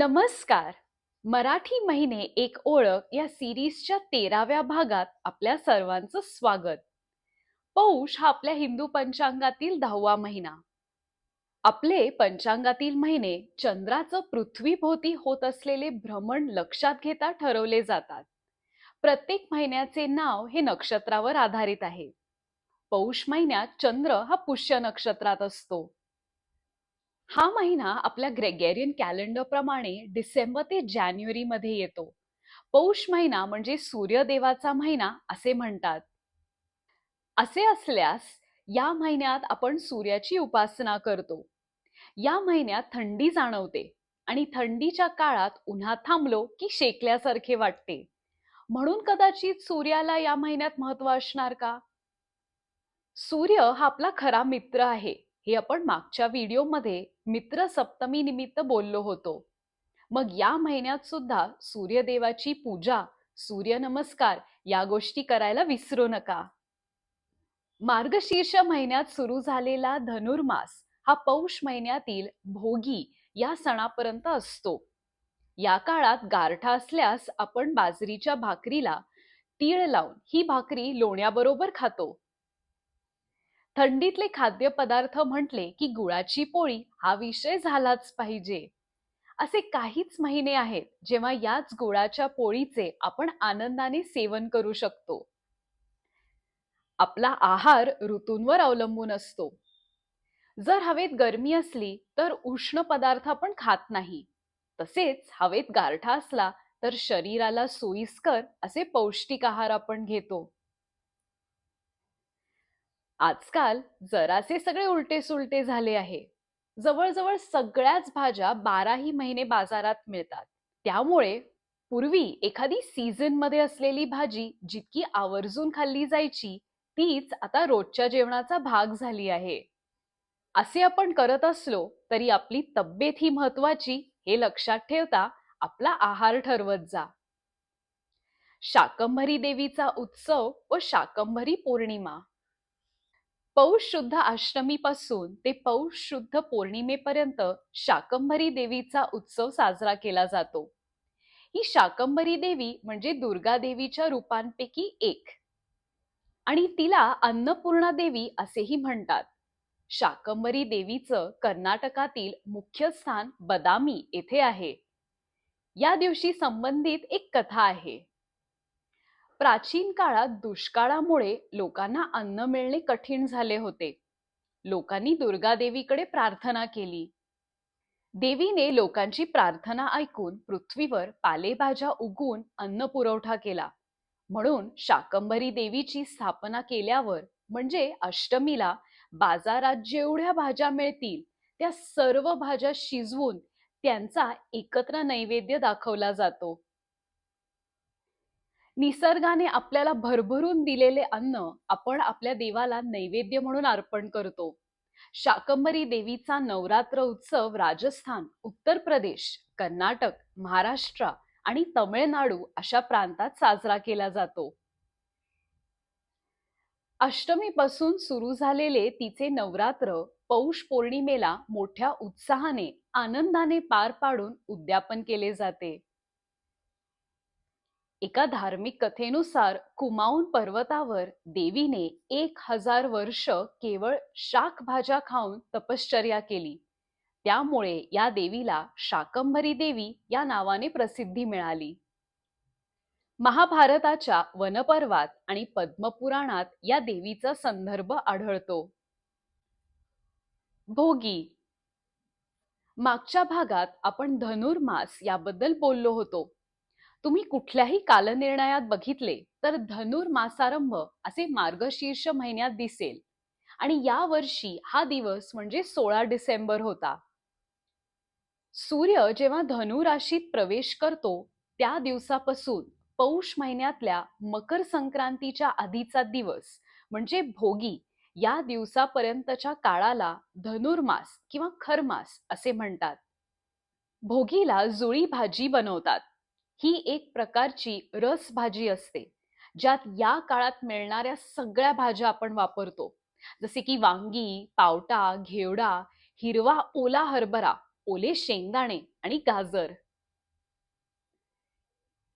नमस्कार. मराठी महिने एक ओळख या सिरीजच्या तेराव्या भागात आपल्या सर्वांचं स्वागत. पौष हा आपल्या हिंदू पंचांगातील दहावा महिना. आपले पंचांगातील महिने चंद्राचं पृथ्वीभोवती होत असलेले भ्रमण लक्षात घेता ठरवले जातात. प्रत्येक महिन्याचे नाव हे नक्षत्रावर आधारित आहे. पौष महिन्यात चंद्र हा पुष्य नक्षत्रात असतो. हा महिना आपल्या ग्रेगेरियन कॅलेंडर प्रमाणे डिसेंबर ते जानेवारी मध्ये येतो. पौष महिना म्हणजे सूर्यदेवाचा महिना असे म्हणतात. असे असल्यास या महिन्यात आपण सूर्याची उपासना करतो. या महिन्यात थंडी जाणवते आणि थंडीच्या काळात उन्हात थांबलो की शेकल्यासारखे वाटते. म्हणून कदाचित सूर्याला या महिन्यात महत्त्व असणार का? सूर्य हा आपला खरा मित्र आहे. हे आपण मागच्या व्हिडिओमध्ये मित्र सप्तमी निमित्त बोललो होतो. मग या महिन्यात सुद्धा सूर्यदेवाची पूजा सूर्यनमस्कार या गोष्टी करायला विसरू नका. मार्गशीर्ष महिन्यात सुरू झालेला धनुर्मास हा पौष महिन्यातील भोगी या सणापर्यंत असतो. या काळात गारठा असल्यास आपण बाजरीच्या भाकरीला तीळ लावून ही भाकरी लोण्याबरोबर खातो. थंडीतले खाद्यपदार्थ म्हटले की गुळाची पोळी हा विषय झालाच पाहिजे. असे काहीच महिने आहेत जेव्हा याच गुळाच्या पोळीचे आपण आनंदाने सेवन करू शकतो. आपला आहार ऋतूंवर अवलंबून असतो. जर हवेत गरमी असली तर उष्ण पदार्थ आपण खात नाही. तसेच हवेत गारठा असला तर शरीराला सोयीस्कर असे पौष्टिक आहार आपण घेतो. आजकाल जरासे सगळे उलटे सुलटे झाले आहे. जवळजवळ सगळ्याच भाज्या बाराही महिने बाजारात मिळतात. त्यामुळे पूर्वी एखादी सीझनमध्ये असलेली भाजी जितकी आवर्जून खाल्ली जायची तीच आता रोजच्या जेवणाचा भाग झाली आहे. असे आपण करत असलो तरी आपली तब्येत ही महत्वाची हे लक्षात ठेवता आपला आहार ठरवत जा. शाकंभरी देवीचा उत्सव व शाकंभरी पौर्णिमा. पौष शुद्ध अष्टमीपासून ते पौष शुद्ध पौर्णिमेपर्यंत शाकंभरी देवीचा उत्सव साजरा केला जातो. ही शाकंभरी देवी म्हणजे दुर्गा देवीच्या रूपांपैकी एक. आणि तिला अन्नपूर्णा देवी असेही म्हणतात. शाकंभरी देवीचं कर्नाटकातील मुख्य स्थान बदामी येथे आहे. या दिवशी संबंधित एक कथा आहे. प्राचीन काळात दुष्काळामुळे लोकांना अन्न मिळणे कठीण झाले होते. लोकांनी दुर्गा देवीकडे प्रार्थना केली. देवीने लोकांची प्रार्थना ऐकून पृथ्वीवर पालेभाज्या उगवून अन्न पुरवठा केला. म्हणून शाकंभरी देवीची स्थापना केल्यावर म्हणजे अष्टमीला बाजारात जेवढ्या भाज्या मिळतील त्या सर्व भाज्या शिजवून त्यांचा एकत्र नैवेद्य दाखवला जातो. निसर्गाने आपल्याला भरभरून दिलेले अन्न आपण आपल्या देवाला नैवेद्य म्हणून अर्पण करतो. शाकंभरी देवीचा नवरात्र उत्सव राजस्थान उत्तर प्रदेश कर्नाटक महाराष्ट्र आणि तमिळनाडू अशा प्रांतात साजरा केला जातो. अष्टमीपासून सुरू झालेले तिचे नवरात्र पौष पौर्णिमेला मोठ्या उत्साहाने आनंदाने पार पाडून उद्यापन केले जाते. एका धार्मिक कथेनुसार कुमाऊन पर्वतावर देवीने एक हजार वर्ष केवळ शाकभाज्या खाऊन तपश्चर्या केली. त्यामुळे या देवीला शाकंभरी देवी या नावाने प्रसिद्धी मिळाली. महाभारताच्या वनपर्वात आणि पद्मपुराणात या देवीचा संदर्भ आढळतो. भोगी. मागच्या भागात आपण धनुर्मास याबद्दल बोललो होतो. तुम्ही कुठल्याही कालनिर्णयात बघितले तर धनुर्मासारंभ असे मार्गशीर्ष महिन्यात दिसेल. आणि या वर्षी हा दिवस म्हणजे सोळा डिसेंबर होता. सूर्य जेव्हा धनु राशीत प्रवेश करतो त्या दिवसापासून पौष महिन्यातल्या मकर संक्रांतीच्या आधीचा दिवस म्हणजे भोगी या दिवसापर्यंतच्या काळाला धनुर्मास किंवा खरमास असे म्हणतात. भोगीला जुळी भाजी बनवतात. ही एक प्रकारची रस भाजी असते ज्यात या काळात मिळणाऱ्या सगळ्या भाज्या आपण वापरतो. जसे की वांगी पावटा घेवडा हिरवा ओला हरभरा ओले शेंगदाणे आणि गाजर.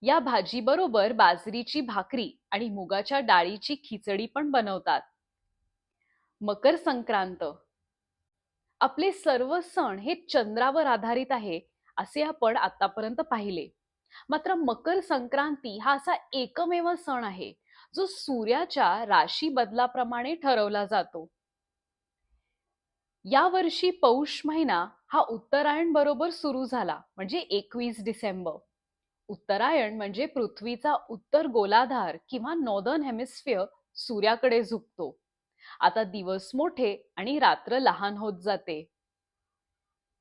या भाजीबरोबर बाजरीची भाकरी आणि मुगाच्या डाळीची खिचडी पण बनवतात. मकर संक्रांत. आपले सर्व सण हे चंद्रावर आधारित आहे असे आपण आतापर्यंत पाहिले. मात्र मकर संक्रांती हा असा एकमेव सण आहे जो सूर्याच्या राशी बदलाप्रमाणे ठरवला जातो. या वर्षी पौष महिना हा उत्तरायण बरोबर सुरू झाला म्हणजे एकवीस डिसेंबर. उत्तरायण म्हणजे पृथ्वीचा उत्तर गोलाधार किंवा नॉर्दर्न हेमिस्फिअर सूर्याकडे झुकतो. आता दिवस मोठे आणि रात्र लहान होत जाते.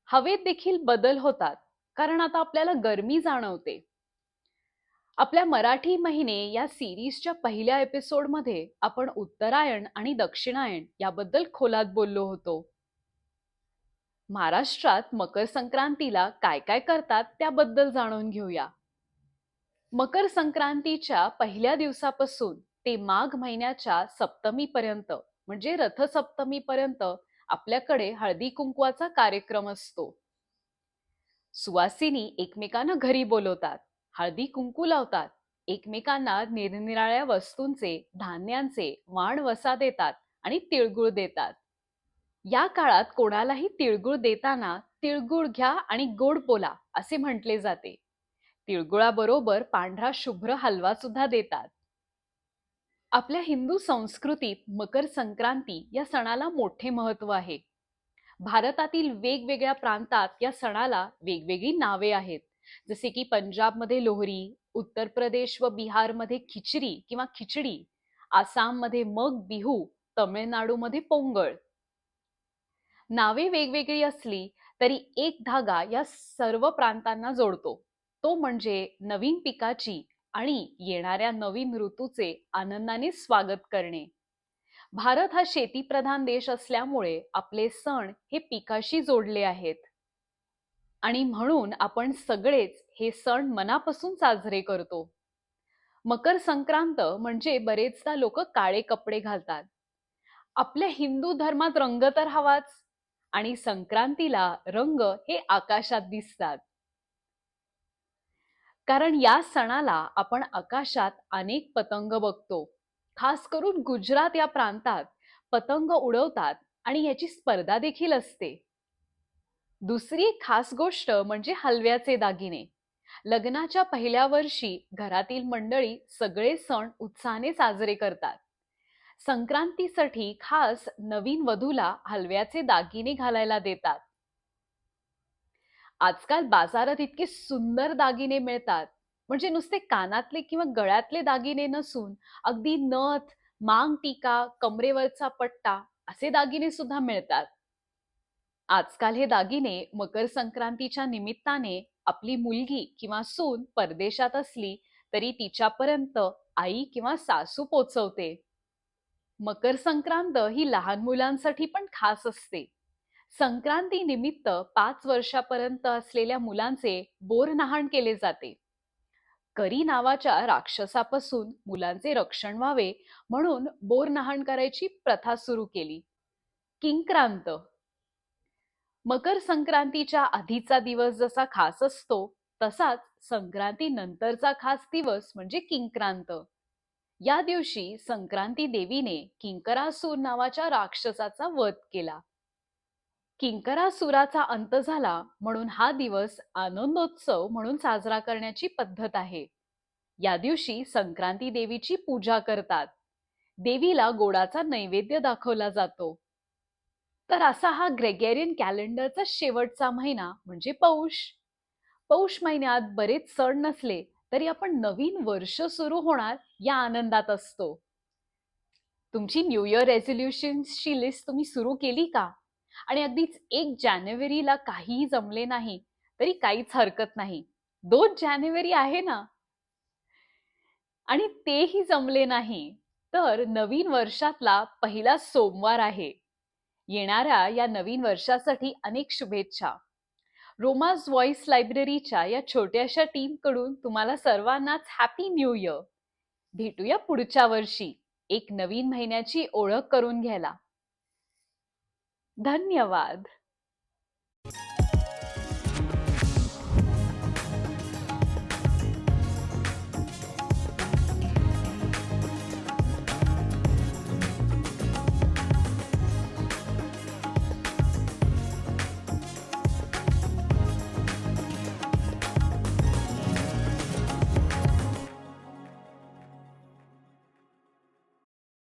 हवेत देखील बदल होतात. कारण आता आपल्याला गरमी जाणवते. आपल्या मराठी महिने या सिरीजच्या पहिल्या एपिसोडमध्ये आपण उत्तरायण आणि दक्षिणायन याबद्दल खोलात बोललो होतो. महाराष्ट्रात मकर संक्रांतीला काय काय करतात त्याबद्दल जाणून घेऊया. मकर संक्रांतीच्या पहिल्या दिवसापासून ते माघ महिन्याच्या सप्तमीपर्यंत म्हणजे रथसप्तमीपर्यंत आपल्याकडे हळदी कुंकवाचा कार्यक्रम असतो. सुवासिनी एकमेकांना घरी बोलवतात हळदी कुंकू लावतात एकमेकांना निरनिराळ्या वस्तूंचे धान्यांचे वाण वसा देतात आणि तिळगुळ देतात. या काळात कोणालाही तिळगुळ देताना तिळगुळ घ्या आणि गोड बोला असे म्हटले जाते. तिळगुळाबरोबर पांढरा शुभ्र हलवा सुद्धा देतात. आपल्या हिंदू संस्कृतीत मकर संक्रांती या सणाला मोठे महत्त्व आहे. भारतातील वेगवेगळ्या प्रांतात या सणाला वेगवेगळी नावे आहेत. जसे की पंजाबमध्ये लोहरी उत्तर प्रदेश व बिहारमध्ये खिचडी किंवा खिचडी आसाममध्ये मग बिहू तमिळनाडूमध्ये पोंगळ नावे वेगवेगळी असली तरी एक धागा या सर्व प्रांतांना जोडतो. तो म्हणजे नवीन पिकाची आणि येणाऱ्या नवीन ऋतूचे आनंदाने स्वागत करणे. भारत हा शेतीप्रधान देश असल्यामुळे आपले सण हे पिकाशी जोडले आहेत. आणि म्हणून आपण सगळेच हे सण मनापासून साजरे करतो. मकर संक्रांत म्हणजे बरेचदा लोक काळे कपडे घालतात. आपल्या हिंदू धर्मात रंग तर हवाच आणि संक्रांतीला रंग हे आकाशात दिसतात. कारण या सणाला आपण आकाशात अनेक पतंग बघतो. खास करून गुजरात या प्रांतात पतंग उडवतात आणि याची स्पर्धा देखील असते. दुसरी खास गोष्ट म्हणजे हलव्याचे दागिने. लग्नाच्या पहिल्या वर्षी घरातील मंडळी सगळे सण उत्साहाने साजरे करतात. संक्रांतीसाठी खास नवीन वधूला हलव्याचे दागिने घालायला देतात. आजकाल बाजारात इतके सुंदर दागिने मिळतात. म्हणजे नुसते कानातले किंवा गळ्यातले दागिने नसून अगदी नथ मांग टीका कमरेवरचा पट्टा असे दागिने सुद्धा मिळतात. आजकाल हे दागिने मकर संक्रांतीच्या निमित्ताने आपली मुलगी किंवा सून परदेशात असली तरी तिच्यापर्यंत आई किंवा सासू पोचवते. मकर संक्रांत ही लहान मुलांसाठी पण खास असते. संक्रांती निमित्त पाच वर्षापर्यंत असलेल्या मुलांचे बोर नहाण केले जाते. करी नावाच्या राक्षसापासून मुलांचे रक्षण व्हावे म्हणून बोरनाहण करायची प्रथा सुरू केली. किंक्रांत. मकर संक्रांतीच्या आधीचा दिवस जसा खास असतो तसाच संक्रांती नंतरचा खास दिवस म्हणजे किंक्रांत. या दिवशी संक्रांती देवीने किंकरासूर नावाच्या राक्षसाचा वध केला. किंकरासुराचा अंत झाला म्हणून हा दिवस आनंदोत्सव म्हणून साजरा करण्याची पद्धत आहे. या दिवशी संक्रांती देवीची पूजा करतात. देवीला गोडाचा नैवेद्य दाखवला जातो. तर असा हा ग्रेगेरियन कॅलेंडरचा शेवटचा महिना म्हणजे पौष. पौष महिन्यात बरेच सण नसले तरी आपण नवीन वर्ष सुरू होणार या आनंदात असतो. तुमची न्यू इयर रेझोल्युशनची लिस्ट तुम्ही सुरू केली का? आणि अगदीच एक जानेवारीला काहीही जमले नाही तरी काहीच हरकत नाही. दोन जानेवारी आहे ना? आणि तेही जमले नाही. तर नवीन वर्षातला पहिला सोमवार आहे. येणाऱ्या या नवीन वर्षासाठी अनेक शुभेच्छा. रोमाज व्हॉइस लायब्ररीच्या या छोट्याशा टीमकडून तुम्हाला सर्वांनाच हॅपी न्यू इयर. भेटूया पुढच्या वर्षी. एक नवीन महिन्याची ओळख करून घ्यायला. धन्यवाद.